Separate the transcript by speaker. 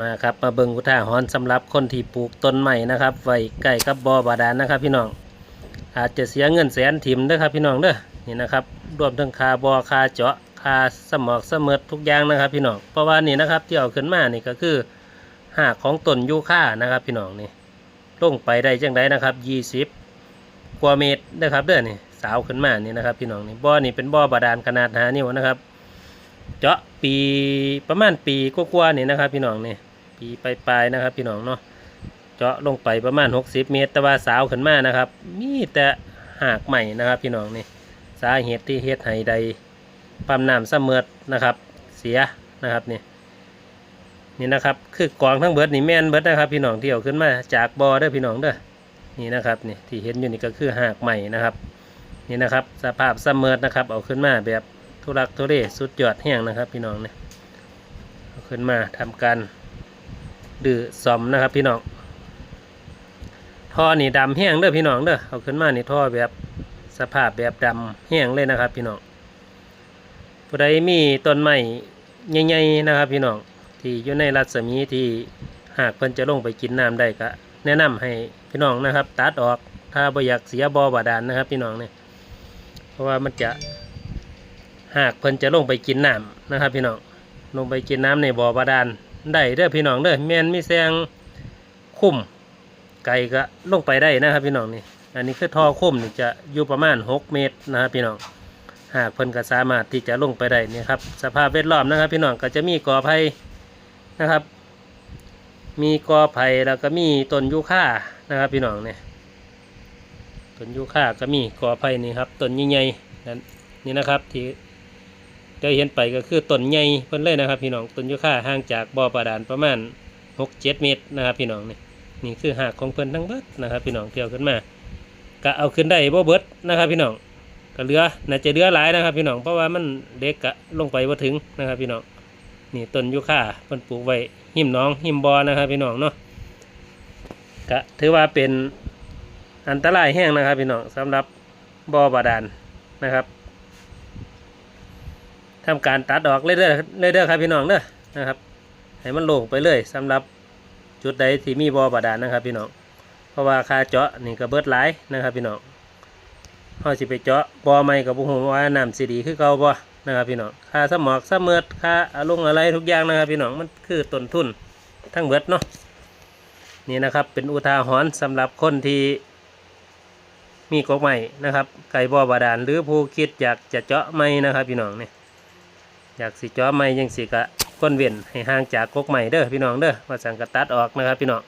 Speaker 1: มาครับมาเบิงอุทาหรณ์สำหรับคนที่ปลูกต้นใหม่นะครับไว้ใกล้กับบ่อบาดาลนะครับ พี่น้องอาจจะเสียเงินแสนถิ่มเด้อครับ พี่น้องเด้อนี่นะครับรวมทั้งคาบ่อคาเจาะคาสมอกเสมอทุกอย่างนะครับ พี่น้องเพราะว่านี่นะครับที่เอาขึ้นมานี่ก็คือหากของต้นยูค่านะครับ พี่น้องนี่ลงไปได้จังไดนะครับยี่สิบกว่าเมตรนะครับเด้อนี่สาวขึ้นมานี่นะครับ พี่น้องนี่บ่อนี่เป็นบ่อบาดาลขนาดหานิ้วนะครับ เจาะปีประมาณปีกว่าๆนี่นะครับ พี่น้องนี่ ปีปลายๆนะครับ พี่น้องเนาะเจาะลงไปประมาณ 60 เมตร แต่ว่าสาวขึ้นมานะครับ มีแต่หากใหม่นะครับ พี่น้องนี่สาเหตุที่เฮ็ดให้ใดปั๊มน้ำเสมอนะครับ เสียนะครับนี่นี่นะครับคือกองทั้งเบิดนี่แม่นเบิดนะครับ พี่น้องที่เอาขึ้นมาจากบ่อเด้อพี่น้องเด้อนี่นะครับนี่ที่เห็นอยู่นี่ก็คือหากใหม่นะครับ นี่นะครับ สภาพเสมอนะครับ เอาขึ้นมาแบบทุรักทุเรสุดยอดแห้งนะครับ พี่น้องเนี่ยเอาขึ้นมาทำการ ดื้อซอมนะครับพี่น้องท่อนี่ดำแห้งเด้อพี่น้องเด้อเอาขึ้นมานี่ท่อแบบสภาพแบบดำแห้งเลยนะครับ พี่น้องผู้ใดมีต้นไม้ใหญ่ๆนะครับ พี่น้องที่อยู่ในรัศมีที่หากเพิ่นจะลงไปกินน้ำได้ก็แนะนำให้พี่น้องนะครับ ตัดออกถ้าบ่อยากเสียบ่อบาดาลนะครับ พี่น้องเนี่ยเพราะว่ามันจะหากเพิ่นจะลงไปกินน้ำนะครับ พี่น้องลงไปกินน้ำในบ่อบาดาล ได้เด้อพี่น้องเด้อแมนมีแซงคุ้มไก่ก็ลงไปได้นะครับพี่น้องนี่ อันนี้คือท่อคุ้มนี่จะอยู่ประมาณ 6 เมตรนะครับพี่น้อง หากเพิ่นก็สามารถที่จะลงไปได้นี่ครับ สภาพแวดล้อมนะครับ พี่น้องก็จะมีกอไผ่นะครับ มีกอไผ่แล้วก็มีต้นยูคานะครับ พี่น้องเนี่ยต้นยูคาก็มีกอไผ่นี่ครับต้นใหญ่ๆนั่นนี่นะครับที่ ได้เห็นไปก็คือต้นใหญ่เพิ่นเลยนะครับ พี่น้องต้นยูคาห่างจากบ่อบาดาลประมาณ6 7เมตรนะครับ พี่น้องนี่นี่คือหากของเพิ่นทั้งเบิดนะครับ พี่น้องเที่ยวขึ้นมาก็เอาขึ้นได้บ่เบิดนะครับ พี่น้องก็เหลือน่าจะเหลือหลายนะครับ พี่น้องเพราะว่ามันเล็กกะลงไปบ่ถึงนะครับ พี่น้องนี่ต้นยูคาเพิ่นปลูกไว้หิมหน้องหิมบอนะครับ พี่น้องเนาะก็ถือว่าเป็นอันตรายแห้งนะครับ พี่น้องสำหรับบ่อบาดาลนะครับ ทำการตัดออกเรื่อยๆเรื่อยๆครับพี่น้องเด้อนะครับให้มันโล่งไปเลยสำหรับจุดใดที่มีบ่อบาดาลนะครับพี่น้องเพราะว่าค่าเจาะนี่ก็เบิดหลายนะครับพี่น้องเฮาสิไปเจาะบ่อใหม่กับบ่ฮู้ว่าน้ำสิดีคือเก่าบ่นะครับพี่น้องค่าสมอกสะเมิดค่าอารมณ์อะไรทุกอย่างนะครับพี่น้องมันคือต้นทุนทั้งเบิดเนาะนี่นะครับเป็นอุทาหรณ์สำหรับคนที่มีกกใหม่นะครับไก่บ่อบาดาลหรือผู้คิดอยากจะเจาะใหม่นะครับพี่น้องเนี่ย อยากสิจ้อไม่ยังสิกะก้นเวียนให้ห่างจากกกใหม่เด้อพี่น้องเด้อมาสังกะตัดออกนะครับพี่น้อง